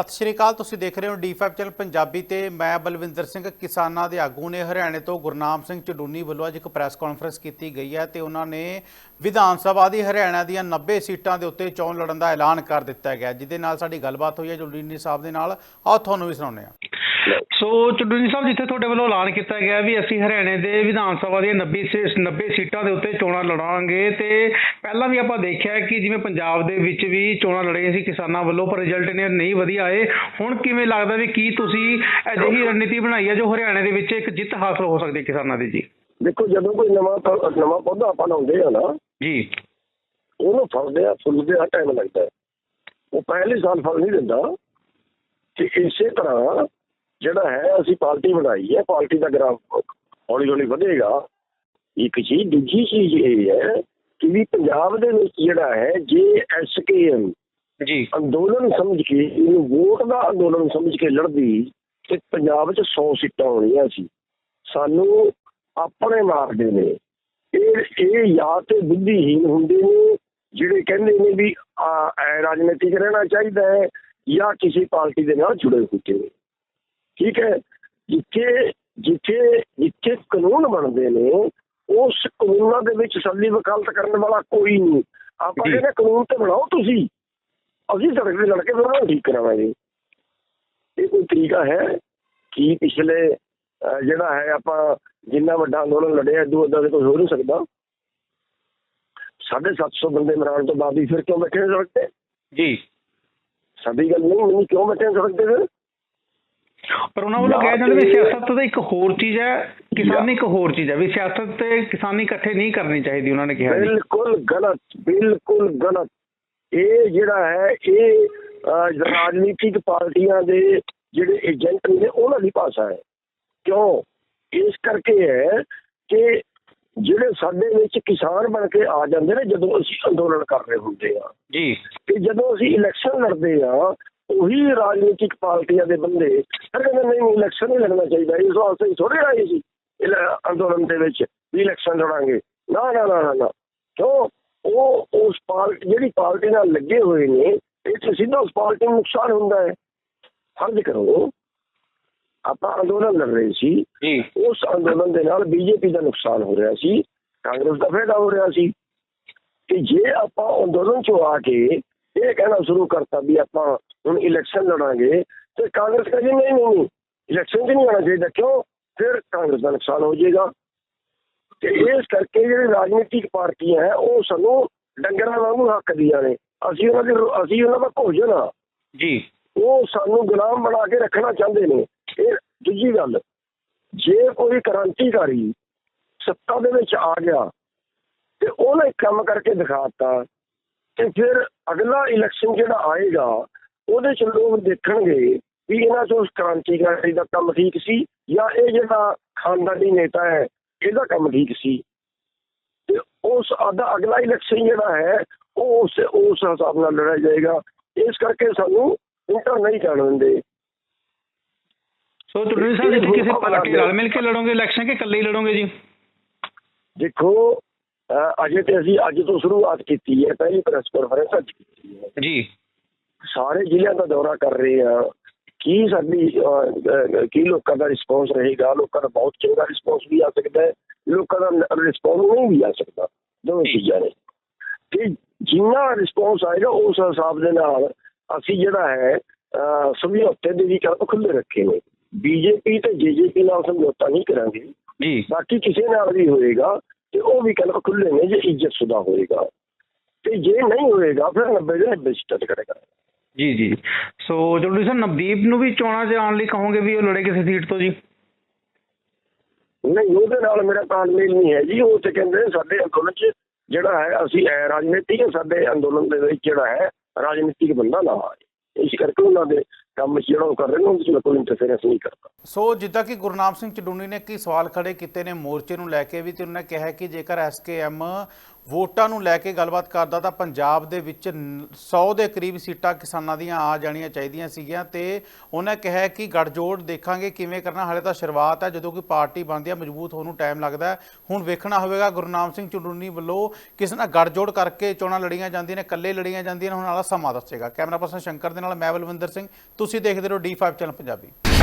ਸਤਿ ਸ਼੍ਰੀ ਅਕਾਲ, ਤੁਸੀਂ ਦੇਖ ਰਹੇ ਹੋ ਡੀ5 ਚੈਨਲ ਪੰਜਾਬੀ ਤੇ ਮੈਂ ਬਲਵਿੰਦਰ ਸਿੰਘ। ਕਿਸਾਨਾਂ ਦੇ ਆਗੂ ਨੇ ਹਰਿਆਣੇ ਤੋਂ ਗੁਰਨਾਮ ਸਿੰਘ ਚਡੂਨੀ ਵੱਲੋਂ ਅੱਜ ਇੱਕ ਪ੍ਰੈਸ ਕਾਨਫਰੰਸ ਕੀਤੀ ਗਈ ਹੈ ਤੇ ਉਹਨਾਂ ਨੇ ਵਿਧਾਨ ਸਭਾ ਦੀ ਹਰਿਆਣਾ ਦੀਆਂ 90 ਸੀਟਾਂ ਦੇ ਉੱਤੇ ਚੋਣ ਲੜਨ ਦਾ ਐਲਾਨ ਕਰ ਦਿੱਤਾ ਗਿਆ, ਜਿਹਦੇ ਨਾਲ ਸਾਡੀ ਗੱਲਬਾਤ ਹੋਈ ਹੈ। ਚਡੂਨੀ ਸਾਹਿਬ ਦੇ ਨਾਲ ਆਓ, ਤੁਹਾਨੂੰ ਵੀ ਸੁਣਾਉਂਦੇ ਹਾਂ। ਸੋ ਚੁੱਡੂਨੀ ਸਾਹਿਬ ਜਿੱਥੇ ਤੁਹਾਡੇ ਵੱਲੋਂ ਐਲਾਨ ਕੀਤਾ ਗਿਆ ਵੀ ਅਸੀਂ ਹਰਿਆਣੇ ਦੇ ਵਿਧਾਨ ਸਭਾ ਦੀਆਂ 90 ਸੇ 90 ਸੀਟਾਂ ਦੇ ਉੱਤੇ ਚੋਣਾਂ ਲੜਾਂਗੇ ਤੇ ਪਹਿਲਾਂ ਵੀ ਆਪਾਂ ਦੇਖਿਆ ਕਿ ਜਿਵੇਂ ਪੰਜਾਬ ਦੇ ਵਿੱਚ ਵੀ ਚੋਣਾਂ ਲੜੀਆਂ ਸੀ ਕਿਸਾਨਾਂ ਵੱਲੋਂ ਪਰ ਰਿਜ਼ਲਟ ਨੇ ਨਹੀਂ ਵਧੀਆ ਆਏ। ਹੁਣ ਕਿਵੇਂ ਲੱਗਦਾ ਵੀ ਕੀ ਤੁਸੀਂ ਅਜਿਹੀ ਰਣਨੀਤੀ ਬਣਾਈ ਹੈ ਜੋ ਹਰਿਆਣੇ ਦੇ ਵਿੱਚ ਇੱਕ ਜਿੱਤ ਹਾਸਲ ਹੋ ਸਕਦੀ ਹੈ ਕਿਸਾਨਾਂ ਦੀ ਜੀ? ਦੇਖੋ ਜਦੋਂ ਕੋਈ ਨਵਾਂ ਨਵਾਂ ਪੌਦਾ ਆਪਾਂ ਲਾਉਂਦੇ ਆ ਨਾ ਜੀ। ਉਹਨੂੰ ਫਲਦੇ ਆ ਫੁੱਲਦੇ ਆ ਟਾਈਮ ਲੱਗਦਾ ਉਹ ਪਹਿਲੇ ਸਾਲ ਫਲ ਨਹੀਂ ਦਿੰਦਾ। ਤੇ ਇਸੇ ਤਰ੍ਹਾਂ ਜਿਹੜਾ ਹੈ ਅਸੀਂ ਪਾਰਟੀ ਬਣਾਈ ਹੈ ਪਾਰਟੀ ਦਾ ਗ੍ਰਾਫ ਹੌਲੀ ਹੌਲੀ ਵਧੇਗਾ। ਇੱਕ ਚੀਜ਼ ਦੂਜੀ ਚੀਜ਼ ਇਹ ਹੈ ਕਿ ਵੀ ਪੰਜਾਬ ਦੇ ਵਿੱਚ ਜਿਹੜਾ ਹੈ ਜੇ ਐਸਕੇਐਮ ਜੀ। ਅੰਦੋਲਨ ਸਮਝ ਕੇ ਇਹਨੂੰ ਵੋਟ ਦਾ ਅੰਦੋਲਨ ਸਮਝ ਕੇ ਲੜਦੀ ਤੇ ਪੰਜਾਬ 'ਚ 100 ਸੀਟਾਂ ਹੋਣੀਆਂ ਸੀ। ਸਾਨੂੰ ਆਪਣੇ ਮਾਰਦੇ ਨੇ। ਇਹ ਇਹ ਜਾਂ ਤੇ ਬੁੱਧੀਹੀਨ ਹੁੰਦੇ ਨੇ ਜਿਹੜੇ ਕਹਿੰਦੇ ਨੇ ਵੀ ਆ, ਰਾਜਨੀਤਿਕ ਰਹਿਣਾ ਚਾਹੀਦਾ ਹੈ ਜਾਂ ਕਿਸੇ ਪਾਰਟੀ ਦੇ ਨਾਲ ਜੁੜੇ ਹੁੰਦੇ ਨੇ। ਠੀਕ ਹੈ ਜਿੱਥੇ ਜਿੱਥੇ ਜਿੱਥੇ ਕਾਨੂੰਨ ਬਣਦੇ ਨੇ ਉਸ ਕਾਨੂੰਨਾਂ ਦੇ ਵਿੱਚ ਸੱਲੀ ਵਕਾਲਤ ਕਰਨ ਵਾਲਾ ਕੋਈ ਨਹੀਂ। ਆਪਾਂ ਜੀ। ਕਹਿੰਦੇ ਕਾਨੂੰਨ ਤੇ ਬਣਾਓ ਤੁਸੀਂ। ਅਸੀਂ ਸੜਕ ਤੇ ਲੜ ਕੇ ਫਿਰ ਉਹਨਾਂ ਠੀਕ ਕਰਾਵਾਂਗੇ। ਇਹ ਕੋਈ ਤਰੀਕਾ ਹੈ ਕੀ ਪਿਛਲੇ ਜਿਹੜਾ ਹੈ ਆਪਾਂ ਜਿੰਨਾ ਵੱਡਾ ਅੰਦੋਲਨ ਲੜਿਆ ਦੂ ਅੱਦਾ ਕੋਈ ਹੋ ਨਹੀਂ ਸਕਦਾ। 750 ਬੰਦੇ ਮਰਾਉਣ ਤੋਂ ਬਾਅਦ ਵੀ ਫਿਰ ਕਿਉਂ ਬੈਠੇ ਸੜਕ ਤੇ? ਜੀ। ਸਾਡੀ ਗੱਲ ਨਹੀਂ ਕਿਉਂ ਬੈਠੇ ਸੜਕ ਤੇ ਫਿਰ? ਪਰ ਉਹਨਾਂ ਵੱਲੋਂ ਕਿਹਾ ਜਾਂਦਾ ਵੀ ਸਿਆਸਤ ਤਾਂ ਇੱਕ ਹੋਰ ਚੀਜ਼ ਹੈ ਕਿਸਾਨੀ ਇੱਕ ਹੋਰ ਚੀਜ਼ ਹੈ ਵੀ ਸਿਆਸਤ ਤੇ ਕਿਸਾਨੀ ਇਕੱਠੇ ਨਹੀਂ ਕਰਨੀ ਚਾਹੀਦੀ ਉਹਨਾਂ ਨੇ ਕਿਹਾ ਬਿਲਕੁਲ ਗਲਤ ਬਿਲਕੁਲ ਗਲਤ। ਇਹ ਜਿਹੜਾ ਹੈ ਇਹ ਰਾਜਨੀਤਿਕ ਪਾਰਟੀਆਂ ਦੇ ਜਿਹੜੇ ਏਜੰਟ ਨੇ ਉਹਨਾਂ ਦੀ ਭਾਸ਼ਾ ਹੈ। ਕਿਉਂ? ਇਸ ਕਰਕੇ ਹੈ ਕਿ ਜਿਹੜੇ ਸਾਡੇ ਵਿੱਚ ਕਿਸਾਨ ਬਣ ਕੇ ਆ ਜਾਂਦੇ ਨੇ ਜਦੋਂ ਅਸੀਂ ਅੰਦੋਲਨ ਕਰ ਰਹੇ ਹੁੰਦੇ ਆ ਜੀ। ਤੇ ਜਦੋਂ ਅਸੀਂ ਇਲੈਕਸ਼ਨ ਲੜਦੇ ਆ ਉਹੀ ਰਾਜਨੀਤਿਕ ਪਾਰਟੀਆਂ ਦੇ ਬੰਦੇ ਫਿਰ ਕਹਿੰਦੇ ਨਹੀਂ ਇਲੈਕਸ਼ਨ ਨਹੀਂ ਲੜਨਾ ਚਾਹੀਦਾ। ਇਸ ਵਾਸਤੇ ਹੀ ਥੋੜੇ ਆਏ ਸੀ ਅੰਦੋਲਨ ਦੇ ਵਿੱਚ ਵੀ ਇਲੈਕਸ਼ਨ ਲੜਾਂਗੇ। ਨਾ ਨਾ ਨਾ ਨਾ, ਕਿਉਂ? ਉਹ ਉਸ ਪਾਰਟੀ ਜਿਹੜੀ ਪਾਰਟੀ ਨਾਲ ਲੱਗੇ ਹੋਏ ਨੇ ਇਹ ਸਿੱਧਾ ਉਸ ਪਾਰਟੀ ਨੂੰ ਨੁਕਸਾਨ ਹੁੰਦਾ ਹੈ। ਫਰਜ਼ ਕਰੋ ਆਪਾਂ ਅੰਦੋਲਨ ਲੜ ਰਹੇ ਸੀ। ਉਸ ਅੰਦੋਲਨ ਦੇ ਨਾਲ ਬੀਜੇਪੀ ਦਾ ਨੁਕਸਾਨ ਹੋ ਰਿਹਾ ਸੀ ਕਾਂਗਰਸ ਦਾ ਫਾਇਦਾ ਹੋ ਰਿਹਾ ਸੀ। ਕਿ ਜੇ ਆਪਾਂ ਅੰਦੋਲਨ ਚੋਂ ਆ ਕੇ ਇਹ ਕਹਿਣਾ ਸ਼ੁਰੂ ਕਰਤਾ ਵੀ ਆਪਾਂ ਹੁਣ ਇਲੈਕਸ਼ਨ ਲੜਾਂਗੇ ਤੇ ਕਾਂਗਰਸ ਕਹਿੰਦੀ ਨਹੀਂ ਨਹੀਂ ਨਹੀਂ ਇਲੈਕਸ਼ਨ 'ਚ ਨਹੀਂ ਆਉਣਾ ਚਾਹੀਦਾ ਕਿਉਂ? ਫਿਰ ਕਾਂਗਰਸ ਦਾ ਨੁਕਸਾਨ ਹੋ ਜਾਏਗਾ। ਤੇ ਇਸ ਕਰਕੇ ਜਿਹੜੇ ਰਾਜਨੀਤਿਕ ਪਾਰਟੀਆਂ ਹੈ ਉਹ ਸਾਨੂੰ ਡੰਗਰਾਂ ਵਾਂਗੂ ਹੱਕ ਦੀਆਂ ਨੇ। ਅਸੀਂ ਉਹਨਾਂ ਦੇ ਅਸੀਂ ਉਹਨਾਂ ਦਾ ਭੋਜਨ ਆ। ਜੀ। ਉਹ ਸਾਨੂੰ ਗੁਲਾਮ ਬਣਾ ਕੇ ਰੱਖਣਾ ਚਾਹੁੰਦੇ ਨੇ। ਇਹ ਦੂਜੀ ਗੱਲ ਜੇ ਕੋਈ ਕ੍ਰਾਂਤੀਕਾਰੀ ਸੱਤਾ ਦੇ ਵਿੱਚ ਆ ਗਿਆ ਤੇ ਉਹਨੇ ਕੰਮ ਕਰਕੇ ਦਿਖਾਤਾ ਤੇ ਫਿਰ ਅਗਲਾ ਇਲੈਕਸ਼ਨ ਜਿਹੜਾ ਆਏਗਾ ਉਹਦੇ ਚ ਲੋਕ ਦੇਖਣਗੇ ਵੀ ਇਹਨਾਂ ਚੋਂ ਕ੍ਰਾਂਤੀਕਾਰੀ ਦਾ ਕੰਮ ਠੀਕ ਸੀ ਜਾਂ ਇਹ ਜਿਹੜਾ ਖਾਨਦਾਨੀ ਨੇਤਾ ਹੈ ਇਹਦਾ ਕੰਮ ਠੀਕ ਸੀ। ਤੇ ਉਸ ਅਦਾ ਅਗਲਾ ਇਲੈਕਸ਼ਨ ਜਿਹੜਾ ਹੈ ਉਹ ਉਸ ਉਸ ਹਿਸਾਬ ਨਾਲ ਲੜਿਆ ਜਾਏਗਾ। ਇਸ ਕਰਕੇ ਸਾਨੂੰ ਇੰਟਰ ਨਹੀਂ ਜਾਣ ਦਿੰਦੇ। ਸੋ ਸਾਹਿਬ ਜੀ ਕਿਸੇ ਪਾਰਟੀ ਨਾਲ ਮਿਲ ਕੇ ਲੜੋਗੇ ਇਲੈਕਸ਼ਨ ਕਿ ਇਕੱਲੇ ਹੀ ਲੜੋਗੇ ਜੀ? ਦੇਖੋ ਅਜੇ ਤੇ ਅਸੀਂ ਅੱਜ ਤੋਂ ਸ਼ੁਰੂਆਤ ਕੀਤੀ ਹੈ ਪਹਿਲੀ ਪ੍ਰੈਸ ਕਾਨਫਰੰਸ ਅੱਜ ਜੀ। ਸਾਰੇ ਜ਼ਿਲ੍ਹਿਆਂ ਦਾ ਦੌਰਾ ਕਰ ਰਹੇ ਆ ਕੀ ਸਾਡੀ ਕੀ ਲੋਕਾਂ ਦਾ ਰਿਸਪੌਂਸ ਰਹੇਗਾ? ਲੋਕਾਂ ਦਾ ਬਹੁਤ ਚੰਗਾ ਰਿਸਪੌਂਸ ਵੀ ਆ ਸਕਦਾ ਹੈ। ਲੋਕਾਂ ਦਾ ਰਿਸਪੌਂਸ ਨਹੀਂ ਵੀ ਆ ਸਕਦਾ। ਦੋਵੇਂ। ਚੀਜ਼ਾਂ ਨੇ। ਤੇ ਜਿੰਨਾ ਰਿਸਪੌਂਸ ਆਏਗਾ ਉਸ ਹਿਸਾਬ ਦੇ ਨਾਲ ਅਸੀਂ ਜਿਹੜਾ ਹੈ ਸਮਝੌਤੇ ਦੇ ਵੀ ਕੰਮ ਖੁੱਲੇ ਰੱਖੇ ਨੇ। ਬੀਜੇਪੀ ਤੇ ਜੇਜੇਪੀ ਨਾਲ ਸਮਝੌਤਾ ਨਹੀਂ ਕਰਾਂਗੇ। ਜੀ। ਬਾਕੀ ਕਿਸੇ ਨਾਲ ਵੀ ਹੋਏਗਾ ਤੇ ਉਹ ਵੀ ਕਲਮ ਖੁੱਲੇ ਨੇ ਜੇ ਇੱਜ਼ਤ ਸੁਦਾ ਹੋਏਗਾ। ਤੇ ਜੇ ਨਹੀਂ ਹੋਏਗਾ ਫਿਰ 90 ਦੇ 90 ਸੀਟਾਂ ਤੇ ਕਰੇਗਾ। ਜੀ ਜੀ। ਸੋ ਚੁੱਡੂਨੀ ਸਾਹਿਬ ਨਵਦੀਪ ਨੂੰ ਵੀ ਚੋਣਾਂ 'ਚ ਆਉਣ ਲਈ ਕਹੋਗੇ ਵੀ ਉਹ ਲੜੇ ਕਿਸੇ ਸੀਟ ਤੋਂ ਜੀ? ਨਹੀਂ ਉਹਦੇ ਨਾਲ ਮੇਰਾ ਤਾਲਮੇਲ ਨਹੀਂ ਹੈ ਜੀ। ਉਹ ਤੇ ਕਹਿੰਦੇ ਸਾਡੇ ਅੰਦੋਲਨ 'ਚ ਜਿਹੜਾ ਹੈ ਅਸੀਂ ਅਹ, ਰਾਜਨੀਤਿਕ ਸਾਡੇ ਅੰਦੋਲਨ ਦੇ ਵਿੱਚ ਜਿਹੜਾ ਹੈ ਰਾਜਨੀਤਿਕ ਬੰਦਾ ਨਾ ਆਏ। ਇਸ ਕਰਕੇ ਉਹਨਾਂ ਦੇ ਕੰਮ ਜਿਹੜਾ ਉਹ ਕਰ ਰਹੇ ਨੇ ਉਹਦੇ 'ਚ ਮੈਂ ਕੋਈ ਇੰਟਰਫੇਰੈਂਸ ਨਹੀਂ ਕਰਦਾ। ਸੋ ਜਿੱਦਾਂ ਕਿ ਗੁਰਨਾਮ ਸਿੰਘ ਚਡੂਨੀ ਨੇ ਕੀ ਸਵਾਲ ਖੜੇ ਕੀਤੇ ਨੇ ਮੋਰਚੇ ਨੂੰ ਲੈ ਕੇ ਵੀ ਤੇ ਉਹਨਾਂ ਨੇ ਕਿਹਾ ਕਿ ਜੇਕਰ ਐਸਕੇਐਮ ਵੋਟਾਂ ਨੂੰ ਲੈ ਕੇ ਗੱਲਬਾਤ ਕਰਦਾ ਤਾਂ ਪੰਜਾਬ ਦੇ ਵਿੱਚ 100 ਦੇ ਕਰੀਬ ਸੀਟਾਂ ਕਿਸਾਨਾਂ ਦੀਆਂ ਆ ਜਾਣੀਆਂ ਚਾਹੀਦੀਆਂ ਸੀਗੀਆਂ ਤੇ ਉਹਨਾਂ ਕਿਹਾ ਕਿ ਗੱਠਜੋੜ ਦੇਖਾਂਗੇ ਕਿਵੇਂ ਕਰਨਾ, ਹਾਲੇ ਤਾਂ ਸ਼ੁਰੂਆਤ ਹੈ, ਜਦੋਂ ਕੋਈ ਪਾਰਟੀ ਬਣਦੀ ਹੈ ਮਜ਼ਬੂਤ ਹੋਣ ਨੂੰ ਟਾਈਮ ਲੱਗਦਾ ਹੁਣ ਵੇਖਣਾ ਹੋਵੇਗਾ, ਗੁਰਨਾਮ ਸਿੰਘ ਚੁੰਡੂਨੀ ਵੱਲੋਂ ਕਿਸ ਨਾਲ ਗੱਠਜੋੜ ਕਰਕੇ ਚੋਣਾਂ ਲੜੀਆਂ ਜਾਂਦੀਆਂ ਨੇ, ਇਕੱਲੇ ਲੜੀਆਂ ਜਾਂਦੀਆਂ ਨੇ, ਹੁਣ ਵਾਲਾ ਸਮਾਂ ਦੱਸੇਗਾ। ਕੈਮਰਾ ਪਰਸਨ ਸ਼ੰਕਰ ਦੇ ਨਾਲ, ਮੈਂ ਬਲਵਿੰਦਰ ਸਿੰਘ, ਤੁਸੀਂ ਦੇਖਦੇ ਰਹੋ D5 ਚੈਨਲ ਪੰਜਾਬੀ।